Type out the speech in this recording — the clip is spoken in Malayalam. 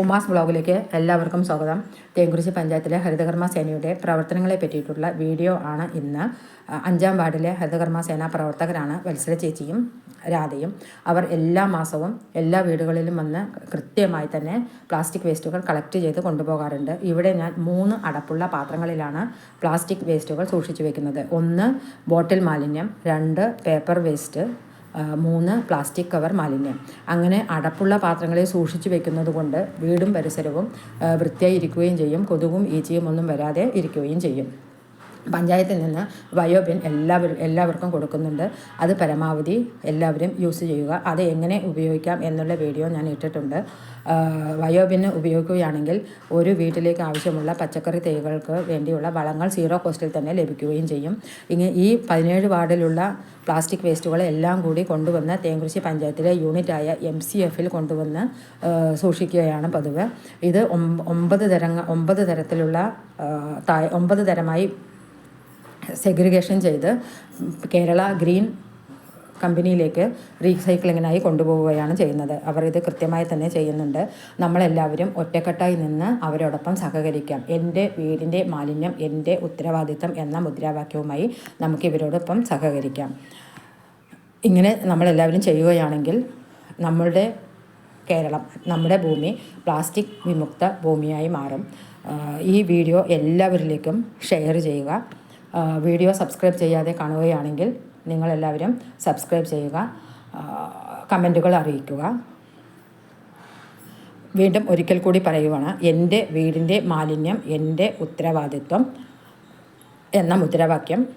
ഉമാസ് ബ്ലോഗിലേക്ക് എല്ലാവർക്കും സ്വാഗതം. തേങ്കുറിശി പഞ്ചായത്തിലെ ഹരിതകർമ്മ സേനയുടെ പ്രവർത്തനങ്ങളെ പറ്റിയിട്ടുള്ള വീഡിയോ ആണ് ഇന്ന്. അഞ്ചാം വാർഡിലെ ഹരിതകർമ്മ സേനാ പ്രവർത്തകരാണ് വത്സര ചേച്ചിയും രാധയും. അവർ എല്ലാ മാസവും എല്ലാ വീടുകളിലും വന്ന് കൃത്യമായി തന്നെ പ്ലാസ്റ്റിക് വേസ്റ്റുകൾ കളക്ട് ചെയ്ത് കൊണ്ടുപോകാറുണ്ട്. ഇവിടെ ഞാൻ മൂന്ന് അടപ്പുള്ള പാത്രങ്ങളിലാണ് പ്ലാസ്റ്റിക് വേസ്റ്റുകൾ സൂക്ഷിച്ചു വെക്കുന്നത്. ഒന്ന് ബോട്ടിൽ മാലിന്യം രണ്ട് പേപ്പർ വേസ്റ്റ് മൂന്ന് പ്ലാസ്റ്റിക് കവർ മാലിന്യം. അങ്ങനെ അടപ്പുള്ള പാത്രങ്ങളെ സൂക്ഷിച്ചു വെക്കുന്നത് കൊണ്ട് വീടും പരിസരവും വൃത്തിയായി ഇരിക്കുകയും ചെയ്യും. കൊതുകും ഈച്ചയും ഒന്നും വരാതെ ഇരിക്കുകയും ചെയ്യും. പഞ്ചായത്തിൽ നിന്ന് വയോബിൻ എല്ലാവരും എല്ലാവർക്കും കൊടുക്കുന്നുണ്ട്. അത് പരമാവധി എല്ലാവരും യൂസ് ചെയ്യുക. അത് എങ്ങനെ ഉപയോഗിക്കാം എന്നുള്ള വീഡിയോ ഞാൻ ഇട്ടിട്ടുണ്ട്. വയോബിന് ഉപയോഗിക്കുകയാണെങ്കിൽ ഒരു വീട്ടിലേക്ക് ആവശ്യമുള്ള പച്ചക്കറി തൈകൾക്ക് വേണ്ടിയുള്ള വളങ്ങൾ സീറോ കോസ്റ്റിൽ തന്നെ ലഭിക്കുകയും ചെയ്യും. ഇങ്ങനെ ഈ പതിനേഴ് വാർഡിലുള്ള പ്ലാസ്റ്റിക് വേസ്റ്റുകൾ എല്ലാം കൂടി കൊണ്ടുവന്ന് തേങ്കുറിശി പഞ്ചായത്തിലെ യൂണിറ്റായ എം സി എഫിൽ കൊണ്ടുവന്ന് സൂക്ഷിക്കുകയാണ് പതിവ്. ഇത് ഒമ്പത് തരങ്ങ ഒമ്പത് തരത്തിലുള്ള ഒമ്പത് തരമായി സെഗ്രിഗേഷൻ ചെയ്ത് കേരള ഗ്രീൻ കമ്പനിയിലേക്ക് റീസൈക്ലിങ്ങിനായി കൊണ്ടുപോവുകയാണ് ചെയ്യുന്നത്. അവർ ഇത് കൃത്യമായി തന്നെ ചെയ്യുന്നുണ്ട്. നമ്മളെല്ലാവരും ഒറ്റക്കെട്ടായി നിന്ന് അവരോടൊപ്പം സഹകരിക്കാം. എന്റെ വീടിന്റെ മാലിന്യം എന്റെ ഉത്തരവാദിത്തം എന്ന മുദ്രാവാക്യവുമായി നമുക്ക് ഇവരോടൊപ്പം സഹകരിക്കാം. ഇങ്ങനെ നമ്മളെല്ലാവരും ചെയ്യുകയാണെങ്കിൽ നമ്മളുടെ കേരളം നമ്മുടെ ഭൂമി പ്ലാസ്റ്റിക് വിമുക്ത ഭൂമിയായി മാറും. ഈ വീഡിയോ എല്ലാവരിലേക്കും ഷെയർ ചെയ്യുക. വീഡിയോ സബ്സ്ക്രൈബ് ചെയ്യാതെ കാണുകയാണെങ്കിൽ നിങ്ങളെല്ലാവരും സബ്സ്ക്രൈബ് ചെയ്യുക കമന്റുകൾ അറിയിക്കുക. വീണ്ടും ഒരിക്കൽ കൂടി പറയുവാണ് എന്റെ വീടിന്റെ മാലിന്യം എന്റെ ഉത്തരവാദിത്വം എന്ന മുദ്രാവാക്യം